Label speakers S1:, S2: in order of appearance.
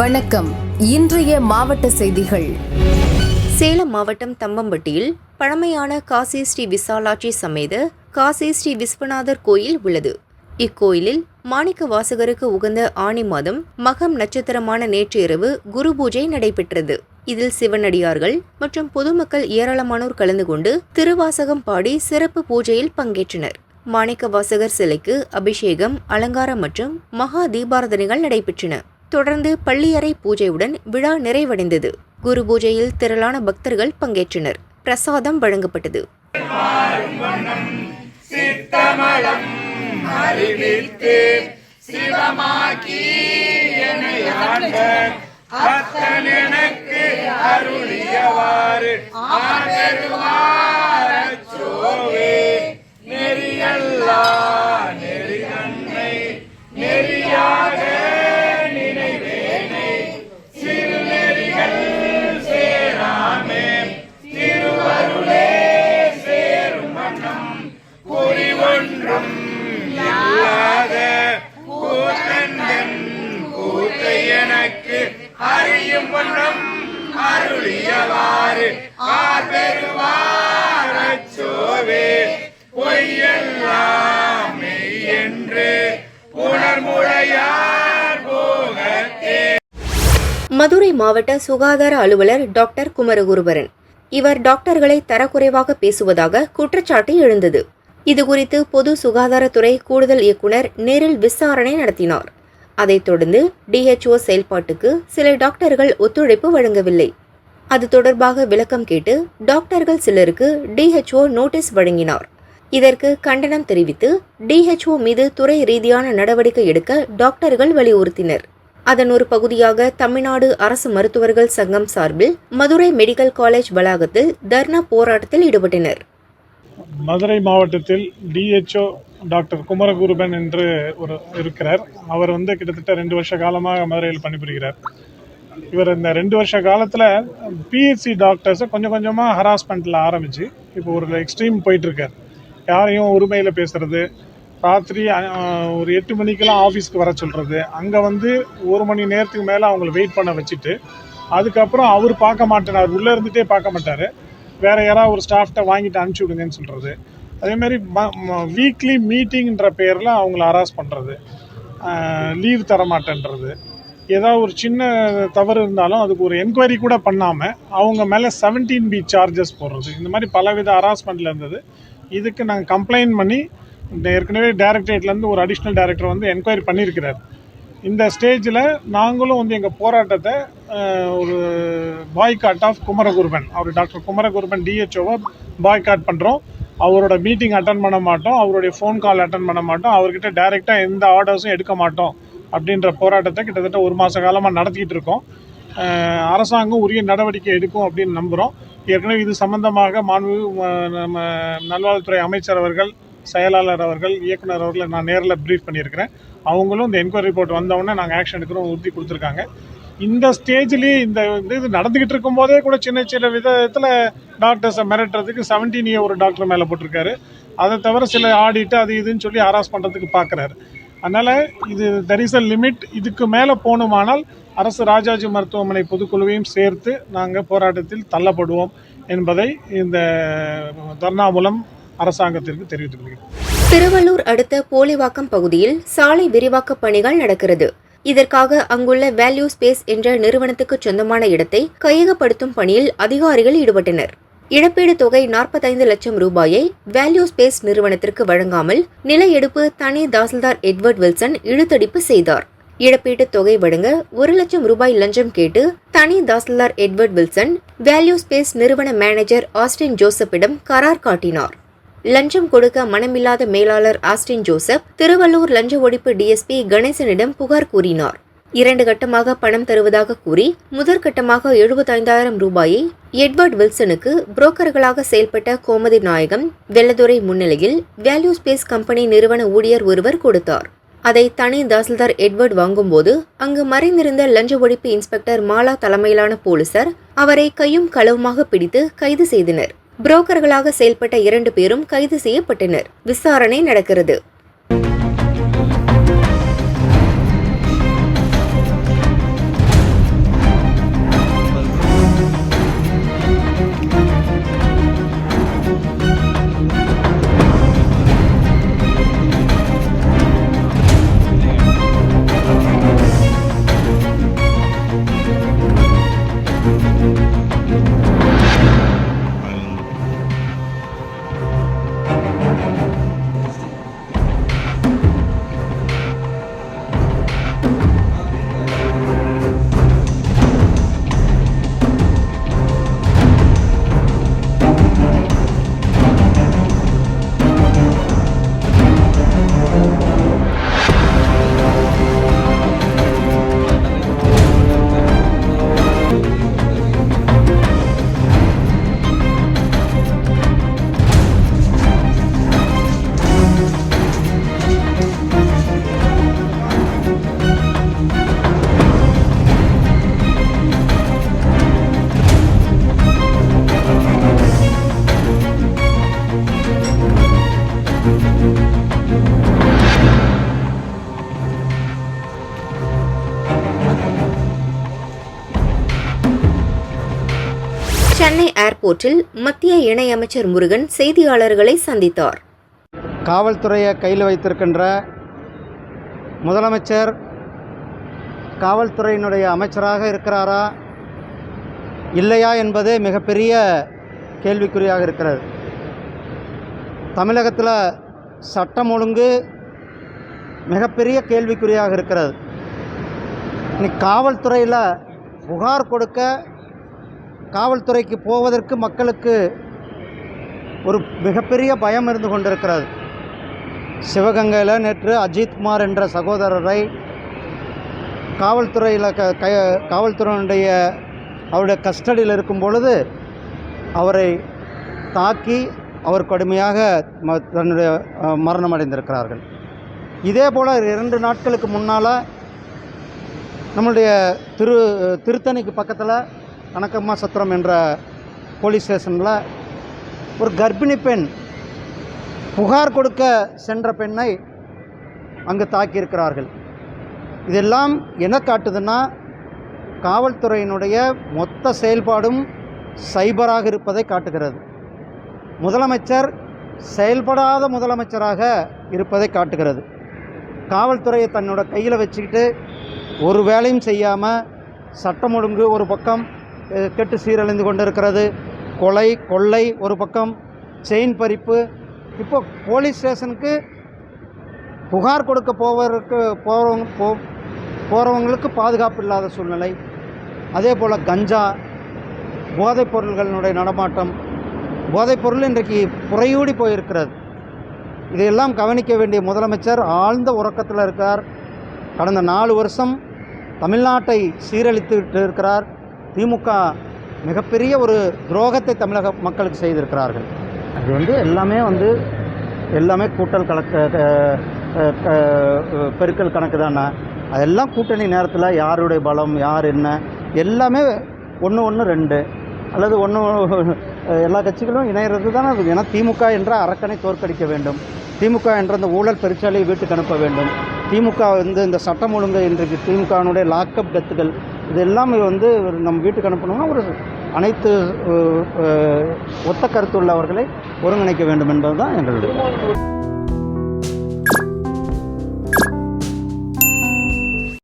S1: வணக்கம். இன்றைய மாவட்ட செய்திகள்.
S2: சேலம் மாவட்டம் தம்பம்பட்டியில் பழமையான காசி ஸ்ரீ விசாலாட்சி சமேத காசி ஸ்ரீ விஸ்வநாதர் கோயில் உள்ளது. இக்கோயிலில் மாணிக்க வாசகருக்கு உகந்த ஆணி மாதம் மகம் நட்சத்திரமான நேற்று இரவு குரு பூஜை நடைபெற்றது. இதில் சிவனடியார்கள் மற்றும் பொதுமக்கள் ஏராளமானோர் கலந்து கொண்டு திருவாசகம் பாடி சிறப்பு பூஜையில் பங்கேற்றனர். மாணிக்க வாசகர் சிலைக்கு அபிஷேகம் அலங்காரம் மற்றும் மகா தீபாரதனைகள் நடைபெற்றன. தொடர்ந்து பள்ளியறை பூஜையுடன் விழா நிறைவடைந்தது. குரு பூஜையில் திரளான பக்தர்கள் பங்கேற்றனர். பிரசாதம் வழங்கப்பட்டது.
S3: எனக்கு பொய்யெல்லாம் மெய் என்று போகத்தே.
S2: மதுரை மாவட்ட சுகாதார அலுவலர் டாக்டர் குமரகுருபரன். இவர் டாக்டர்களை தரக்குறைவாக பேசுவதாக குற்றச்சாட்டு எழுந்தது. இதுகுறித்து பொது சுகாதாரத்துறை கூடுதல் இயக்குனர் நேரில் விசாரணை நடத்தினார். அதைத் தொடர்ந்து டிஹெச்ஓ செயல்பாட்டுக்கு சில டாக்டர்கள் ஒத்துழைப்பு வழங்கவில்லை. அது தொடர்பாக விளக்கம் கேட்டு டாக்டர்கள் சிலருக்கு டிஹெச்ஓ நோட்டீஸ் வழங்கினார். இதற்கு கண்டனம் தெரிவித்து டிஹெச்ஓ மீது துறை ரீதியான நடவடிக்கை எடுக்க டாக்டர்கள் வலியுறுத்தினர். அதன் ஒரு பகுதியாக தமிழ்நாடு அரசு மருத்துவர்கள் சங்கம் சார்பில் மதுரை மெடிக்கல் காலேஜ் வளாகத்தில் தர்ணா போராட்டத்தில் ஈடுபட்டனர்.
S4: மதுரை மாவட்டத்தில் டிஹெச்ஓ டாக்டர் குமரகுருபன் என்று ஒரு இருக்கிறார். அவர் வந்து கிட்டத்தட்ட ரெண்டு வருஷ காலமாக மதுரையில் பணிபுரிகிறார். இவர் இந்த ரெண்டு வருஷ காலத்தில் பிஹெச்சி டாக்டர்ஸை கொஞ்சம் கொஞ்சமாக ஹராஸ்மெண்ட்டில் ஆரம்பித்து இப்போ ஒரு எக்ஸ்ட்ரீம் போயிட்டுருக்கார். யாரையும் உரிமையில் பேசுகிறது ராத்திரி ஒரு எட்டு மணிக்கெல்லாம் ஆஃபீஸ்க்கு வர சொல்கிறது அங்கே வந்து ஒரு மணி நேரத்துக்கு மேலே அவங்கள வெயிட் பண்ண வச்சுட்டு அதுக்கப்புறம் அவர் பார்க்க மாட்டேனார் உள்ளே இருந்துகிட்டே பார்க்க மாட்டார். வேறு யாராவது ஒரு ஸ்டாஃப்ட்டை வாங்கிட்டு அனுப்பிச்சி விடுங்கன்னு சொல்கிறது அதேமாதிரி வீக்லி மீட்டிங்கிற பேரில் அவங்கள ஹராஸ் பண்ணுறது லீவ் தர மாட்டேன்றது ஏதாவது ஒரு சின்ன தவறு இருந்தாலும் அதுக்கு ஒரு என்கொயரி கூட பண்ணாமல் அவங்க மேலே செவன்டீன் பி சார்ஜஸ் போடுறது. இந்த மாதிரி பலவித ஹராஸ்மெண்ட்டில் இருந்தது. இதுக்கு நாங்கள் கம்ப்ளைண்ட் பண்ணி ஏற்கனவே டைரக்டரேட்லேருந்து ஒரு அடிஷ்னல் டைரக்டர் வந்து என்கொயரி பண்ணியிருக்கிறார். இந்த ஸ்டேஜில் நாங்களும் வந்து எங்கள் போராட்டத்தை ஒரு பாய்காட் ஆஃப் குமரகுருபன் அவர் டாக்டர் குமரகுருபன் டிஹெச்ஓவை பாய்காட் பண்ணுறோம் அவரோட மீட்டிங் அட்டன் பண்ண மாட்டோம். அவருடைய ஃபோன் கால் அட்டன் பண்ண மாட்டோம். அவர்கிட்ட டைரெக்டாக எந்த ஆர்டர்ஸும் எடுக்க மாட்டோம். அப்படின்ற போராட்டத்தை கிட்டத்தட்ட ஒரு மாத காலமாக நடத்திக்கிட்டு இருக்கோம். அரசாங்கம் உரிய நடவடிக்கை எடுக்கும் அப்படின்னு நம்புகிறோம் ஏற்கனவே இது சம்பந்தமாக மாண்பு நம்ம நல்வாழ்வுத்துறை அமைச்சர் அவர்கள் செயலாளர் அவர்கள் இயக்குனர் அவர்களை நான் நேரில் ப்ரீஃப் பண்ணியிருக்கிறேன். அவங்களும் இந்த என்கொயரி ரிப்போர்ட் வந்தவுடனே நாங்கள் ஆக்ஷன் எடுக்கிறோம் உறுதி கொடுத்துருக்காங்க. இந்த ஸ்டேஜ்லேயே இந்த இது இது நடந்துக்கிட்டு இருக்கும்போதே கூட சின்ன சின்ன விதத்தில் டாக்டர்ஸை மிரட்டுறதுக்கு செவன்டீன் இயர் ஒரு டாக்டர் மேலே போட்டிருக்காரு. அதை தவிர சில ஆடிட்டு அது இதுன்னு சொல்லி ஹராஸ் பண்ணுறதுக்கு பார்க்குறாரு அதனால் இது தெர் இஸ் அ லிமிட் இதுக்கு மேலே போகணுமானால் அரசு ராஜாஜி மருத்துவமனை பொதுக்குழுவையும் சேர்த்து நாங்கள் போராட்டத்தில் தள்ளப்படுவோம் என்பதை இந்த தர்ணா மூலம் அரசாங்கத்திற்கு தெரிவித்துக் கொள்கிறேன்
S2: திருவள்ளூர் அடுத்த போலிவாக்கம் பகுதியில் சாலை விரிவாக்க பணிகள் நடக்கிறது. இதற்காக அங்குள்ள வேல்யூ ஸ்பேஸ் என்ற நிறுவனத்துக்கு சொந்தமான இடத்தை கையகப்படுத்தும் பணியில் அதிகாரிகள் ஈடுபட்டனர். இழப்பீடு தொகை 45 லட்சம் ரூபாயை வேல்யூ ஸ்பேஸ் நிறுவனத்திற்கு வழங்காமல் நில எடுப்பு தனி தாசில்தார் எட்வர்ட் வில்சன் இழுத்தடிப்பு செய்தார். இழப்பீட்டுத் தொகை வழங்க ஒரு லட்சம் ரூபாய் லஞ்சம் கேட்டு தனி tahsildar Edward Wilson Value Space நிறுவன மேனேஜர் ஆஸ்டின் ஜோசப்பிடம் கரார் காட்டினார். லஞ்சம் கொடுக்க மனமில்லாத மேலாளர் ஆஸ்டின் ஜோசப் திருவள்ளூர் லஞ்ச ஒழிப்பு டிஎஸ்பி கணேசனிடம் புகார் கூறினார். இரண்டு கட்டமாக பணம் தருவதாக கூறி முதற்கட்டமாக எழுபத்தைந்தாயிரம் ரூபாயை எட்வர்ட் வில்சனுக்கு புரோக்கர்களாக செயல்பட்ட கோமதி நாயகம் வெள்ளதுரை முன்னிலையில் வேல்யூ ஸ்பேஸ் கம்பெனி நிறுவன ஊழியர் ஒருவர் கொடுத்தார். அதை தனி தாசில்தார் எட்வர்ட் வாங்கும்போது அங்கு மறைந்திருந்த லஞ்ச ஒழிப்பு இன்ஸ்பெக்டர் மாலா தலைமையிலான போலீசார் அவரை கையும் களவுமாக பிடித்து கைது செய்தனர். புரோக்கர்களாக செயல்பட்ட இரண்டு பேரும் கைது செய்யப்பட்டனர். விசாரணை நடக்கிறது. ஏர்போர்ட்டில் மத்திய இணையமைச்சர் முருகன் செய்தியாளர்களை சந்தித்தார்.
S5: காவல்துறையை கையில் வைத்திருக்கின்ற முதலமைச்சர் காவல்துறையினுடைய அமைச்சராக இருக்கிறாரா இல்லையா என்பதே மிகப்பெரிய கேள்விக்குறியாக இருக்கிறது. தமிழகத்தில் சட்டம் ஒழுங்கு மிகப்பெரிய கேள்விக்குறியாக இருக்கிறது. இன்னைக்கு காவல்துறையில் புகார் கொடுக்க காவல்துறைக்கு போவதற்கு மக்களுக்கு ஒரு மிகப்பெரிய பயம் இருந்து கொண்டிருக்கிறது. சிவகங்கையில் நேற்று அஜித்குமார் என்ற சகோதரரை காவல்துறையில் க க காவல்துறையினுடைய அவருடைய கஸ்டடியில் இருக்கும் பொழுது அவரை தாக்கி அவர் கடுமையாக ம தன்னுடைய மரணமடைந்திருக்கிறார்கள் மரணம் அடைந்திருக்கிறார்கள். இதே போல் இரண்டு நாட்களுக்கு முன்னால் நம்மளுடைய திரு திருத்தணிக்கு பக்கத்தில் கணக்கம்மா சத்திரம் என்ற போலீஸ் ஸ்டேஷனில் ஒரு கர்ப்பிணி பெண் புகார் கொடுக்க சென்ற பெண்ணை அங்கு தாக்கியிருக்கிறார்கள். இதெல்லாம் என்ன காட்டுதுன்னா காவல்துறையினுடைய மொத்த செயல்பாடும் சைபராக இருப்பதை காட்டுகிறது. முதலமைச்சர் செயல்படாத முதலமைச்சராக இருப்பதை காட்டுகிறது. காவல்துறையை தன்னோட கையில் வச்சுக்கிட்டு ஒரு வேலையும் செய்யாமல் சட்டம் ஒழுங்கு ஒரு பக்கம் கெட்டு சீரழிந்து கொண்டிருக்கிறது. கொலை கொள்ளை ஒரு பக்கம் செயின் பறிப்பு. இப்போ போலீஸ் ஸ்டேஷனுக்கு புகார் கொடுக்க போவதற்கு போகிறவங்க போ போகிறவங்களுக்கு பாதுகாப்பு இல்லாத சூழ்நிலை. அதே போல் கஞ்சா போதைப் பொருள்களினுடைய நடமாட்டம் போதைப் பொருள் இன்றைக்கு புறையூடி போயிருக்கிறது. இதையெல்லாம் கவனிக்க வேண்டிய முதலமைச்சர் ஆழ்ந்த உறக்கத்தில் இருக்கார். கடந்த நாலு வருஷம் தமிழ்நாட்டை சீரழித்து விட்டு இருக்கிறார். திமுக மிகப்பெரிய ஒரு துரோகத்தை தமிழக மக்களுக்கு செய்திருக்கிறார்கள். அது வந்து எல்லாமே வந்து எல்லாமே கூட்டல் கணக்கு பெருக்கல் கணக்கு தானே? அதெல்லாம் கூட்டணி நேரத்தில் யாருடைய பலம் யார் என்ன? எல்லாமே ஒன்று ஒன்று ரெண்டு. அல்லது ஒன்று எல்லா கட்சிகளும் இணையிறது தானே அது? ஏன்னா திமுக என்ற அரக்கனை தோற்கடிக்க வேண்டும். திமுக என்ற அந்த ஊழல் பெருச்சாலையை வீட்டுக்கு அனுப்ப வேண்டும். திமுக வந்து இந்த சட்டம் ஒழுங்கு இன்றைக்கு திமுகவினுடைய லாக்அப் டெத்துகள் இது எல்லாமே வந்து ஒரு நம்ம வீட்டுக்கு அனுப்பணும்னா ஒரு அனைத்து ஒத்த கருத்துள்ளவர்களை ஒருங்கிணைக்க வேண்டும் என்பது தான் எங்களுடைய